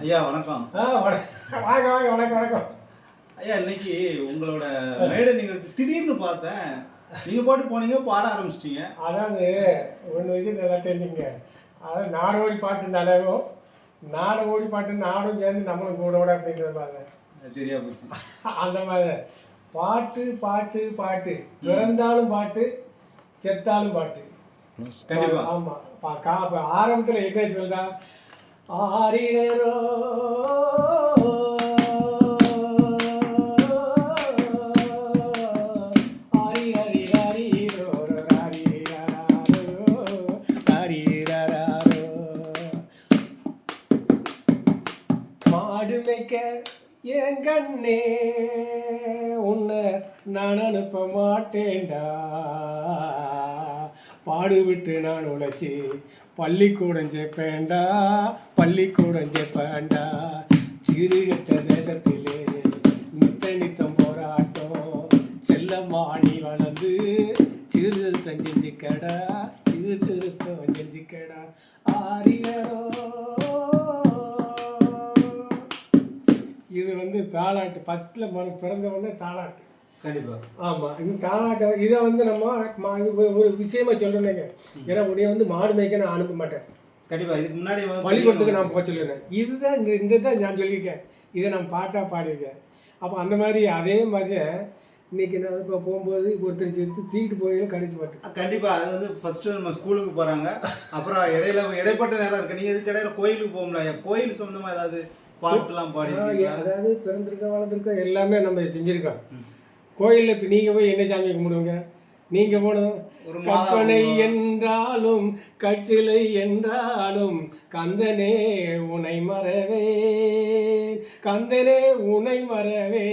ஐயா வணக்கம். ஆ வணக்கம் வாங்க வாங்க வணக்கம் வணக்கம். ஐயா இன்னைக்கு உங்களோட மேடை நிகழ்ச்சி திடீர்னு பார்த்தேன். நீங்க பாட்டு போனீங்க பாட ஆரம்பிச்சிட்டீங்க. அதாவது ஒன்று விஷயம் நல்லா தெரிஞ்சுங்க அதாவது நாடோடி பாட்டு நலவும் நாடோடி பாட்டு நாடும் சேர்ந்து நம்மளும் கூட கூட அப்படிங்கிறது பாருங்க சரியா போச்சு. அந்த மாதிரி. பாட்டு பாட்டு பாட்டு. பிறந்தாலும் பாட்டு செத்தாலும் பாட்டு. கண்டிப்பா. ஆமா. பா கா இப்போ ஆரம்பத்தில் என்ன சொல்றா? ஆரிரோ மாடு மேய்க்க என் கண்ணே உன்னை நான் அனுப்ப மாட்டேன்டா பாடுவிட்டு நான் உழைச்சி பள்ளிக்கூடம் சேர்ப்பேன்டா பள்ளிக்கூடம் சேர்ப்பேன்டா. சிறுகட்ட தேசத்திலே நித்த நித்தம் போராட்டம். செல்லம்மா நீ வளர்ந்து சீர்திருத்தம் செஞ்சுக்கடா சீர்திருத்தம் செஞ்சுக்கடா ஆரியரோ. இது வந்து தாலாட்டு ஃபஸ்ட்டில் மன பிறந்த உடனே தாலாட்டு கண்டிப்பா. ஆமாம் இந்த தாலாட்டை இதை வந்து நம்ம ஒரு- விஷயமா சொல்கிறேங்க ஏன்னா உடைய வந்து மாடு மேய்க்க நான் அனுப்ப மாட்டேன். கண்டிப்பா இதுக்கு முன்னாடி பள்ளிக்கூடத்துக்கு நான் போக சொல்லிடுறேன் இதுதான் இந்த இந்த தான் நான் சொல்லியிருக்கேன். இதை நான் பாட்டாக பாடியிருக்கேன். அப்போ அந்த மாதிரி அதே மாதிரி இன்னைக்கு நான் இப்போ போகும்போது ஒருத்தர் சேர்த்து தூக்கிட்டு போய் கடைசி பாட்டு. கண்டிப்பா அது வந்து நம்ம ஸ்கூலுக்கு போறாங்க. அப்புறம் இடையில இடைப்பட்ட நேரம் இருக்கு. நீங்க இதுக்கு இடையில கோயிலுக்கு போகல கோயில் சம்பந்தமா ஏதாவது பாட்டுலாம் பாடி அதாவது பிறந்திருக்க வளர்ந்துருக்க எல்லாமே நம்ம செஞ்சுருக்கோம். கோயிலில் இப்போ நீங்கள் போய் என்ன சாமி கும்பிடுவீங்க? நீங்கள் போனதும் கற்பனை என்றாலும் கச்சிலை என்றாலும் கந்தனே உனை மறவே கந்தனே உனை மறவே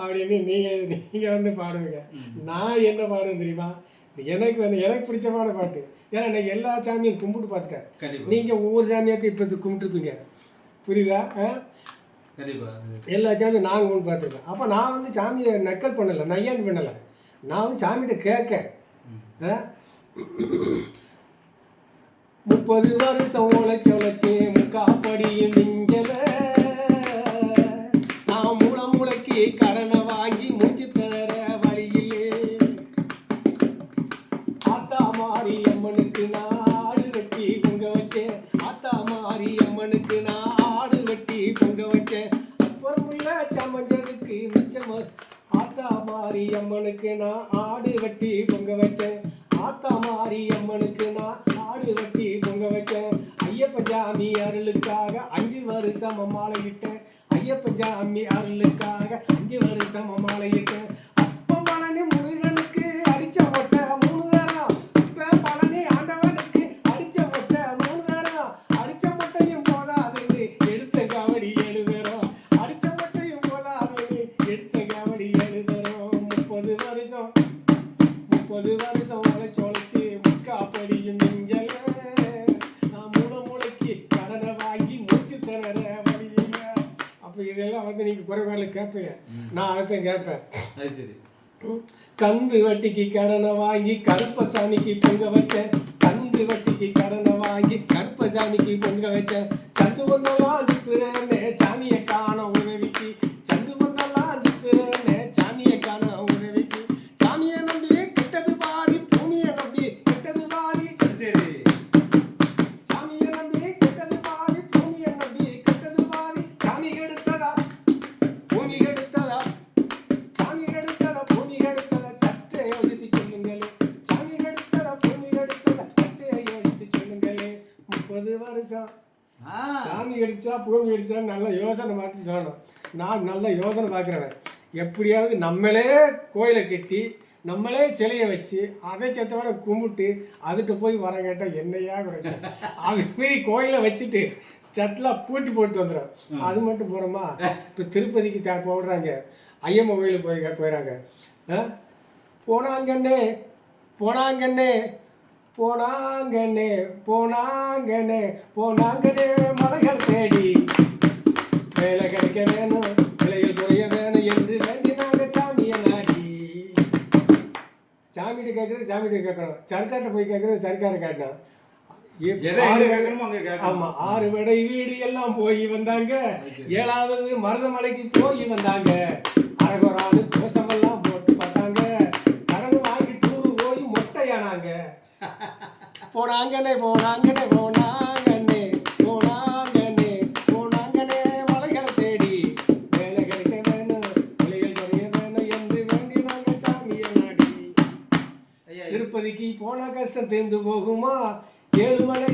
அப்படின்னு நீங்கள் நீங்கள் வந்து பாடுவீங்க. நான் என்ன பாடுவேன் தெரியுமா? எனக்கு வந்து எனக்கு பிடிச்சமான பாட்டு. ஏன்னா நான் எல்லா சாமியும் கும்பிட்டு பார்த்துட்டேன். நீங்கள் ஒவ்வொரு சாமியாத்தையும் இப்போ கும்பிட்டுருப்பீங்க. புரியுதா? ஆ? கண்டிப்பா எல்லா சாமியும் நாங்கள் ஒன்று பார்த்துருக்கோம் அப்போ நான் வந்து சாமியை நக்கல் பண்ணலை நையான் பண்ணலை நான் வந்து சாமிகிட்ட கேட்க? முப்பது வருஷம் உழைச்சி உழைச்சி முக்காப்படியும் மிஞ்சல ஆத்தா மாரி அம்மனுக்கு நான் ஆடு வெட்டி பொங்க வச்சேன். ஆத்தா மாரி அம்மனுக்கு நான் ஆடு வெட்டி பொங்க வச்சேன். ஐயப்ப ஜாமி அருளுக்காக அஞ்சு வருஷம் மாலையிட்டேன் ஐயப்ப ஜாமி அருளுக்காக அஞ்சு வருஷம் மாலையிட்டேன் அப்ப பழனி முருகனுக்கு அடிச்ச மொட்டை மூணு கேட்பீங்க. நான் அதைத்தான் கேட்பேன். அது சரி. கந்து வட்டிக்கு கடனை வாங்கி கருப்பசாமிக்கு பொங்க வச்சேன். கந்து வட்டிக்கு கடனை வாங்கி கருப்பசாமிக்கு பொங்க வச்சேன். சந்து பொண்ணெல்லாம் சுத்துறேன்னு சாமியை காண கடிச்சா பூமி நல்லா யோசனை பார்த்து சொல்லணும். நான் நல்ல யோசனை பார்க்குறவன். எப்படியாவது நம்மளே கோயிலை கட்டி நம்மளே சிலையை வச்சு அதை செத்தவரை கும்பிட்டு அதுகிட்ட போய் வர கேட்டால் என்னையா கிடைக்கும் அது போய் கோயிலை வச்சுட்டு சட்டெலாம் பூட்டி போட்டு வந்துடும் அது மட்டும் போகிறோமா இப்போ திருப்பதிக்கு சா போடுறாங்க. ஐயம்ம கோயிலுக்கு போய் போயிடறாங்க போனாங்கன்னே போனாங்கண்ணே போனாங்கண்ணே போனாங்கண்ணே போனாங்கண்ணே போனாங்கண்ணே மலைகள் தேடி சாமிகிட்ட கேட்கணும். சர்க்கார்ட்ட போய் கேட்குறது சர்க்காரை கேட்கணும் ஆமா ஆறு வடை வீடு எல்லாம் போய் வந்தாங்க. ஏழாவது மருதமலைக்கு போய் வந்தாங்க. அரகுறான்னு தோசமெல்லாம் போட்டு பார்த்தாங்க கடன் வாங்கி டூர் போய் மொட்டையானாங்க போனாங்கண்ணே போனாங்கண்ணே போனாங்கண்ணே போனா கஷ்டம் தேர்ந்து போகுமா? ஏழுமலை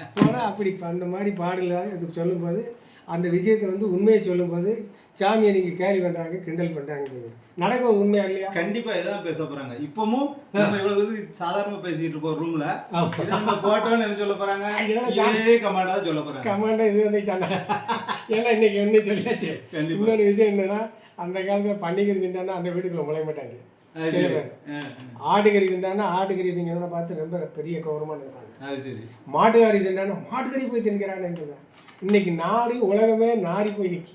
எரியுதான் போனா அப்படி அந்த மாதிரி பாடல இது சொல்லும்போது அந்த விஷயத்தை வந்து உண்மையை சொல்லும்போது சாமியை நீங்க கேலி பண்றாங்க கிண்டல் பண்றாங்க சொல்லி நடக்கும் உண்மையா இல்லையா? கண்டிப்பா இதான் பேச போறாங்க. இப்பவும் நம்ம இவ்வளவு இது சாதாரணமா பேசிட்டு இருக்கோம் ரூம்ல நம்ம போட்டோன்னு என்ன சொல்ல இதெல்லாம் இதே கமாண்டா தான் சொல்ல போறாங்க. கமாண்டா இது வந்து சொன்னா ஏன்னா இன்னைக்கு ஒன்று சொல்லியாச்சு. இன்னொரு விஷயம் என்னன்னா அந்த காலத்தில் பண்டிகை திண்டானா அந்த வீட்டுக்குள்ள முளைய மாட்டாங்க. அது சில சரி. பேர் ஆ, ஆட்டுக்கறி திண்டானா ஆட்டுக்கறி திங்கன்னா பார்த்து ரொம்ப பெரிய கௌரவமாக இருப்பாங்க அது சரி. மாட்டுக்கறி போய் தின்கிறான்னு இன்னைக்கு நாடு உலகமே நாரி போய் நிற்கி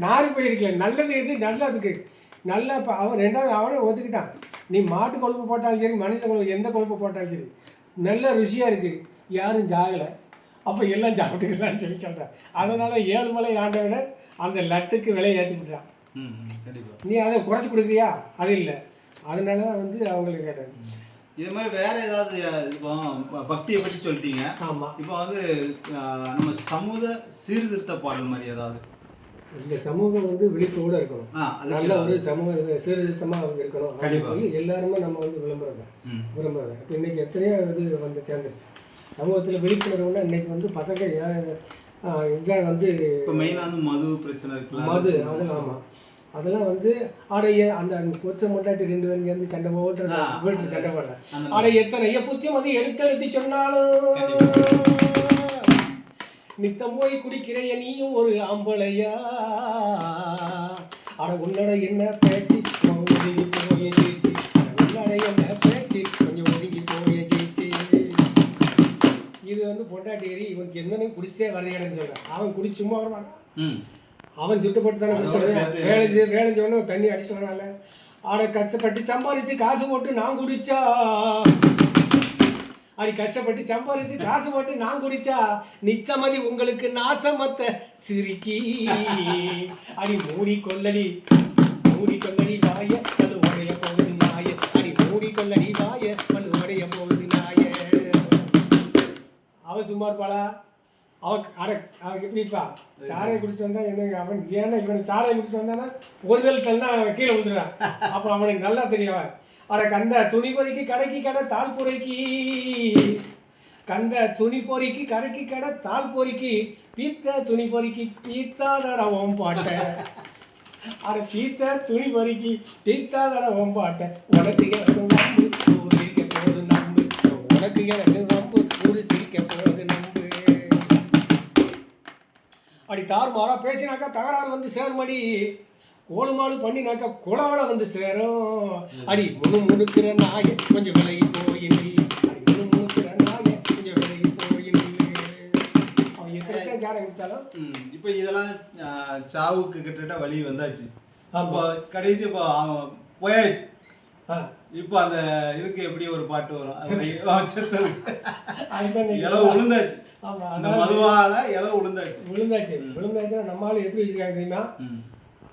நாரி போயிருக்கல நல்லது எது? நல்லதுக்கு நல்ல இப்போ அவன் ரெண்டாவது அவனே ஒத்துக்கிட்டான். நீ மாட்டு கொழுப்பு போட்டாலும் சரி மனுஷ கொழுப்பு எந்த கொழுப்பு போட்டாலும் சரி நல்ல ருசியாக இருக்குது யாரும் ஜாகலை. அப்போ எல்லாம் சாப்பிட்டுக்கலான்னு சொல்லி சொல்கிறேன் அதனால் ஏழு மலை ஆண்டவனை அந்த லட்டுக்கு ம், கண்டிப்பா நீ அதை குறைச்சி கொடுக்குறியா? அது இல்லை. அதனால தான் வந்து அவங்களுக்கு கேட்டேன். இது மாதிரி வேற ஏதாவது இப்போ பக்தியை பற்றி சொல்லிட்டீங்க. ஆமாம் இப்போ வந்து நம்ம சமூக சீர்திருத்த பாடல் மாதிரி ஏதாவது? இந்த சமூகம் வந்து விழிப்போடு இருக்கணும். நல்ல? ஒரு சமூக சீர்திருத்தமாக அவங்க இருக்கணும் அப்படின்னு. சொல்லி எல்லாருமே நம்ம வந்து விளம்பரம் தான். விரும்புறது இப்போ இன்னைக்கு எத்தனையோ இது வந்து சேர்ந்துருச்சு. சமூகத்தில் விழிப்புணர்வுனா இன்னைக்கு வந்து பசங்க இதான் வந்து இப்போ மெயினாக வந்து மது பிரச்சனை இருக்குல்ல மது அது அதெல்லாம் ஆமாம் அதெல்லாம் வந்து ஆடைய அந்த புருஷன் முன்னாடி ரெண்டு பேரும் சேர்ந்து சண்டை போட்டுறது ஆ, வீட்டில் சண்டை போடுறேன். ஆட எத்தனை புத்தியம் வந்து எடுத்து எடுத்து சொன்னாலும். நித்தம் போய் குடிக்கிறைய நீயும் ஒரு ஆம்பளையா. அட உன்னோட என்ன பேச்சு? ஒதுங்கி போய் ஜெயிச்சு. உன்னோட என்ன பேச்சு? கொஞ்சம் ஒதுங்கி போய் ஜெயிச்சு. இது வந்து பொண்டாட்டி ஏறி இவனுக்கு என்னன்னு குடிச்சே வரையடன்னு சொல்றான். அவன் குடி சும்மா வருவான்? அவன் சுட்டுப்பட்டு தானே. வேலைஞ்சு வேலைஞ்சவொடனே தண்ணி அடிச்சு வரால ஆட கஷ்டப்பட்டு சம்பாரிச்சு காசு போட்டு நான் குடிச்சா? அடி கஷ்டப்பட்டு சம்பாரிச்சு காசு போட்டு நான் குடிச்சா? நித்தமதி உங்களுக்கு நாசமத்த சிரிக்கி. அடி மூடி கொல்லடி மூடி கொல்லடி வாய பல்லு உடைய போகுது நாய. அடி மூடி கொல்லடி வாய பல்லு உடைய போகுது நாய. அவ சும்மா இருப்பாளா? அவ அவ எப்படிப்பா சாராயம் குடிச்சிட்டு வந்தா என்ன அவன் ஏன்னா இவனுக்கு சாராயம் குடிச்சிட்டு வந்தானா ஒரு தல் தள்ளா அவன் கீழே விழுந்துறான் அப்போ அவனுக்கு நல்லா தெரியும் அட கந்த துணி பொறிக்கு கடைக்கு கடை தாள் பொறிக்கு. கந்த துணி பொறிக்கு கடைக்கு கடை தாள் பொறிக்கு. பீத்த துணி பொறிக்கு பீத்தாதட ஓம் பாட்ட. அட பீத்த துணி பொறிக்கு பீத்தாதட ஓம் பாட்ட. உனக்கு எனக்கு உனக்கு எனக்கு அடி தாறுமாறா பேசினாக்கா தகராறு வந்து சேருமடி. கோலுமாலு பண்ணினாக்கா குளவள வந்து சேரும். அடி முழு முழுக்கிற நாய கொஞ்சம் விலகி போய் முழு முழுக்கிற நாய கொஞ்சம் விலகி போய் அவன் எத்தனை ஜாரம் குடித்தாலும் இப்போ இதெல்லாம் சாவுக்கு கிட்டத்தட்ட வழி வந்தாச்சு. அப்போ கடைசி இப்போ அவன் போயாச்சு. இப்போ அந்த இதுக்கு எப்படி ஒரு பாட்டு வரும்? இளவு விழுந்தாச்சு அந்த மதுவால இளவு விழுந்தாச்சு விழுந்தாச்சு விழுந்தாச்சுன்னா நம்மளால எப்படி வச்சிருக்காங்க தெரியுமா?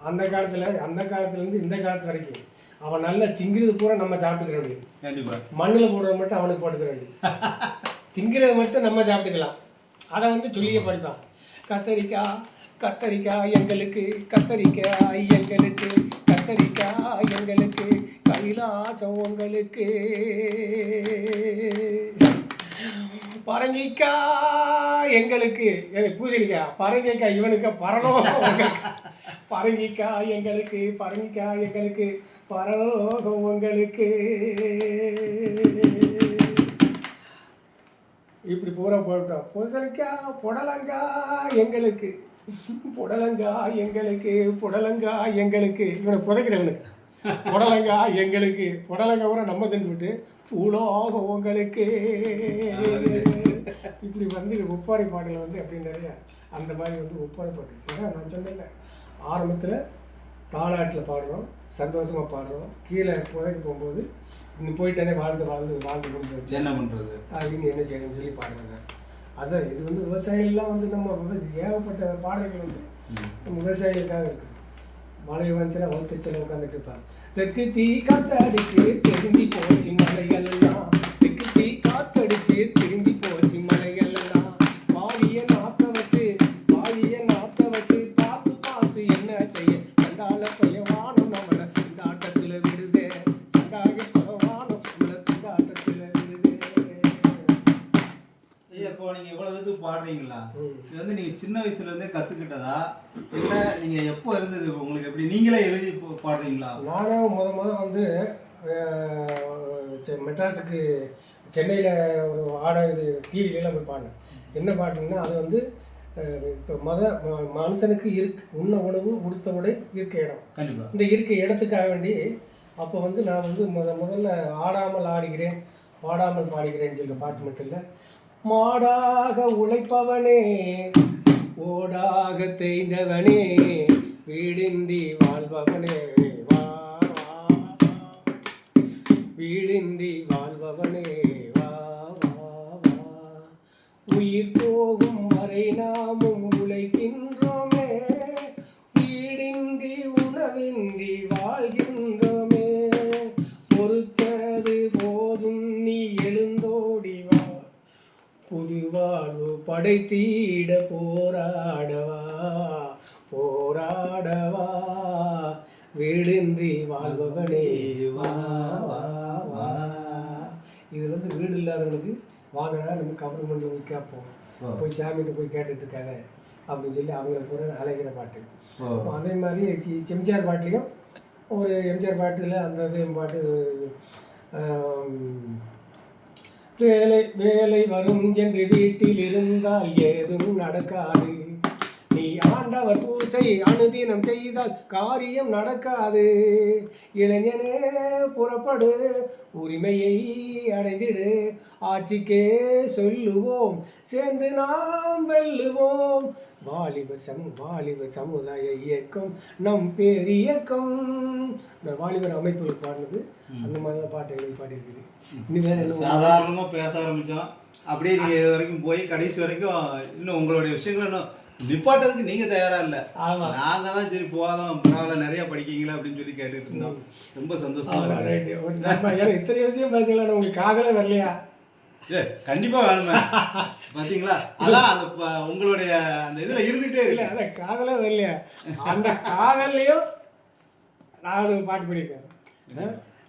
அந்த காலத்துல அந்த காலத்துல இருந்து இந்த காலத்து வரைக்கும் அவன் நல்லா திங்கிறது பூரா நம்ம சாப்பிட்டுக்கிற வேண்டியது மண்ணில் போடுறது மட்டும் அவனுக்கு போட்டுக்கிற வேண்டியது திங்கிறது மட்டும் நம்ம சாப்பிட்டுக்கலாம். அதை வந்து சொல்லியே படிப்பான். கத்தரிக்காய் கத்தரிக்காய் எங்களுக்கு கத்தரிக்காய் எங்களுக்கு கத்தரிக்காய் எங்களுக்கு கைலாசம் உங்களுக்கு. பரங்கிக்காய் எங்களுக்கு எனக்கு பூசணிக்காய் பரங்கிக்காய் இவனுக்கு பரலோகம் பரங்கிக்காய் எங்களுக்கு பரங்கிக்காய் எங்களுக்கு பரலோகம் உங்களுக்கு. இப்படி பூரா போட்டோம் பூசணிக்காய் புடலங்காய் எங்களுக்கு. புடலங்காய் எங்களுக்கு புடலங்காய் எங்களுக்கு. இவனை புதைக்கிறவனுக்கு புடலங்காய் எங்களுக்கு புடலங்காய் கூட நம்ம தின்னுட்டு பூலோகம் உங்களுக்கு. இப்படி வந்து ஒப்பாரி பாடல வந்து அப்படி நிறைய அந்த மாதிரி வந்து ஒப்பாரி பாட்டு. அதான் நான் சொன்னேன்ல. ஆரம்பத்தில் தாளாட்டில் பாடுறோம் சந்தோஷமாக பாடுறோம். கீழே புதைக்கு போகும்போது நீ போயிட்டானே வாழ்ந்து வாழ்ந்து வாழ்ந்து முடிஞ்சு என்ன பண்றது? அப்படின்னு என்ன செய்யணும்னு சொல்லி பாடுறாங்க அதான் இது வந்து விவசாயிகள்லாம் வந்து நம்ம ஏகப்பட்ட பாடல்கள் வந்து நம்ம விவசாயிகளுக்காக இருக்குது. மழை வந்துச்சுன்னா செல்ல உட்காந்துட்டு இருப்பார் தெற்கு தீ காத்தடிச்சு திரும்பி போச்சு மலைகள் எல்லாம் தெற்கு தீ காத்தடிச்சு இது வந்து நீங்க சின்ன வயசுல இருந்தே கத்துக்கிட்டதா? இல்ல நீங்க எப்போ இருந்தது? உங்களுக்கு எப்படி நீங்களே எழுதி பாடுறீங்களா? நானே முத முத வந்து மெட்ராஸுக்கு சென்னையில் ஒரு ஆட இது டிவிலலாம் போய் பாடினேன். என்ன பாட்டுன்னா அது வந்து இப்போ மத மனுஷனுக்கு இருக் உண்ண உணவு உடுத்த உடை இருக்க இடம். இந்த இருக்க இடத்துக்காக வேண்டி அப்போ வந்து நான் வந்து முத முதல்ல ஆடாமல் ஆடுகிறேன் பாடாமல் பாடுகிறேன்னு சொல்ற பாட்டு மட்டும் இல்லை மாடாக உழைப்பவனே ஓடாக தேய்ந்தவனே வீடிந்தி வாழ்பவனே வா வீடிந்தி வாழ்பவனே வா வா உயிர் போகும் வரை நாமும் உழைக்கின்ற வாழ்வு படைத்தீட போராடவா? போராடவா? வீடின்றி வாழ்பவனே வா வா வா. இது வந்து வீடு இல்லாதவனுக்கு வாங்கினா நம்ம கவர்மெண்ட் போய் கேட்போம். போய் சாமிகிட்ட போய் கேட்டுட்டு இருக்காத. அப்படின்னு சொல்லி அவங்களை பூரா அழைக்கிற பாட்டு. அதே மாதிரி எம்ஜிஆர் பாட்டுலையும் ஒரு எம்ஜிஆர் பாட்டில் அந்த இது பாட்டு வேலை வேலை வரும் என்று வீட்டில் இருந்தால் ஏதும் நடக்காது. நீ ஆண்டவர் பூசை அனுதினம் செய்தால் காரியம் நடக்காது. இளைஞனே புறப்படு உரிமையை அடைந்திடு. ஆட்சிக்கே சொல்லுவோம் சேர்ந்து நாம் வெல்லுவோம். வாலிபர் சமு வாலிபர் சமுதாய இயக்கம் நம் பேர் இயக்கம். இந்த வாலிபர் அமைப்புகள் பாடினது அந்த மாதிரி பாட்டு எழுதி பாடியிருக்குது. இன்னும் வேற என்ன சாதாரணமா பேச ஆரம்பிச்சோம். அப்படியே நீங்க இது வரைக்கும் போய் கடைசி வரைக்கும் இன்னும் உங்களுடைய விஷயங்கள் இன்னும் நிப்பாட்டதுக்கு நீங்க தயாரா இல்ல. ஆமா. நாங்க தான் சரி போதும் பரவாயில்ல நிறைய படிக்கீங்களா அப்படின்னு சொல்லி கேட்டுட்டு இருந்தோம். ரொம்ப சந்தோஷமா ஏன்னா இத்தனை விஷயம் பேசலாம் உங்களுக்கு காதலே வரலையா? கண்டிப்பா வேணுமே. பாத்தீங்களா? அதான் அந்த உங்களுடைய அந்த இதுல இருந்துட்டே இல்ல அதான் காதலே வரலையா. அந்த காதல்லையும் நான் ஒரு பாட்டு ஆ?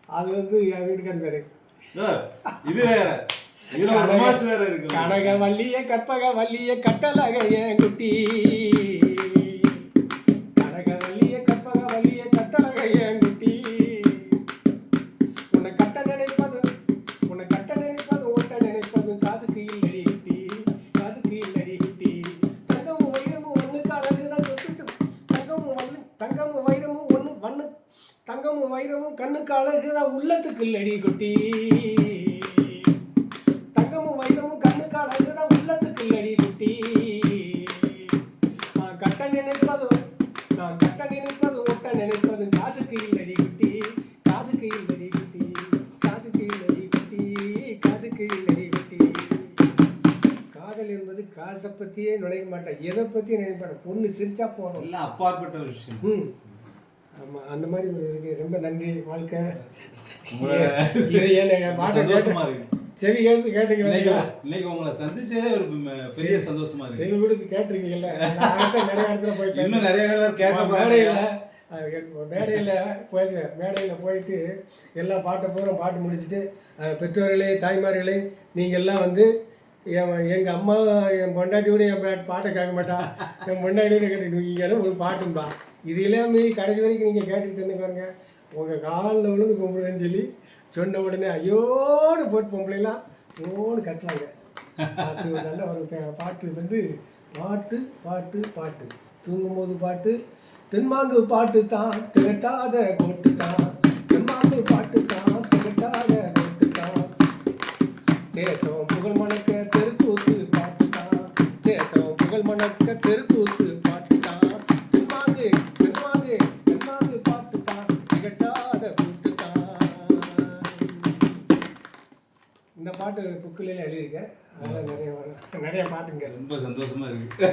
அது வந்து என் வீட்டுக்கார பேரு. இது வேற. இதுல ஒரு வேற இருக்கு. கனக வள்ளிய கற்பக வள்ளிய கட்டழக என் குட்டி. உள்ளத்துக்கு இல்லடி குட்டி. தங்கமும் வைரமும் கண்ணுக்கு அழகுதான் உள்ளத்துக்கு இல்லடி குட்டி. நான் கட்ட நினைப்பது நான் கட்ட நினைப்பது ஒட்ட நினைப்பது காசுக்கு இல்லடி குட்டி. காசுக்கு இல்லடி குட்டி. காசுக்கு இல்லடி குட்டி. காசுக்கு இல்லடி குட்டி. காதல் என்பது காசை பத்தியே நினைக்க மாட்டேன். எதை பத்தியும் நினைக்க மாட்டேன். பொண்ணு சிரிச்சா போதும். எல்லாம் அப்பாற்பட்ட ஒரு விஷயம். ம். ஆமாம் அந்த மாதிரி ஒரு ரொம்ப நன்றி வாழ்க்கை. சந்தோஷமா இருக்கு. செவி கேட்டு கேட்டுக்க இன்னைக்கு உங்களை சந்திச்சதே ஒரு பெரிய சந்தோஷமா இருக்கு. செவி கொடுத்து கேட்டிருக்கீங்கல்ல? நிறைய இடத்துல போய். இன்னும் நிறைய பேர் கேட்க மேடையில். மேடையில் பேசுவேன். மேடையில் போயிட்டு எல்லா பாட்டை பூரா பாட்டு முடிச்சுட்டு பெற்றோர்களே தாய்மார்களே நீங்கள் எல்லாம் வந்து என் எங்கள் அம்மா என் பொண்டாட்டியோட என் பாட்டை கேட்க மாட்டா. என் பொண்டாட்டியோட கேட்டு நீங்கள் ஒரு பாட்டும்பா மீறி கடைசி வரைக்கும் நீங்கள் கேட்டுக்கிட்டு இருந்து பாருங்க. உங்கள் காலில் விழுந்து கும்பிடுவேன்னு சொல்லி சொன்ன உடனே ஐயோன்னு போட்டு பொம்பளைலாம் ஓன்னு கத்துறாங்க. அப்படி ஒரு நல்ல ஒரு பாட்டு வந்து பாட்டு பாட்டு பாட்டு. தூங்கும்போது பாட்டு தென்மாங்கு பாட்டு தான் திரட்டாத கோட்டு தான். தென்மாங்கு பாட்டு தான் திரட்டாத கோட்டு தான். புள்ளியில் எழுதியிருக்கேன் அதில் நிறைய வரும். நிறைய பார்த்துங்க. ரொம்ப சந்தோஷமாக இருக்குது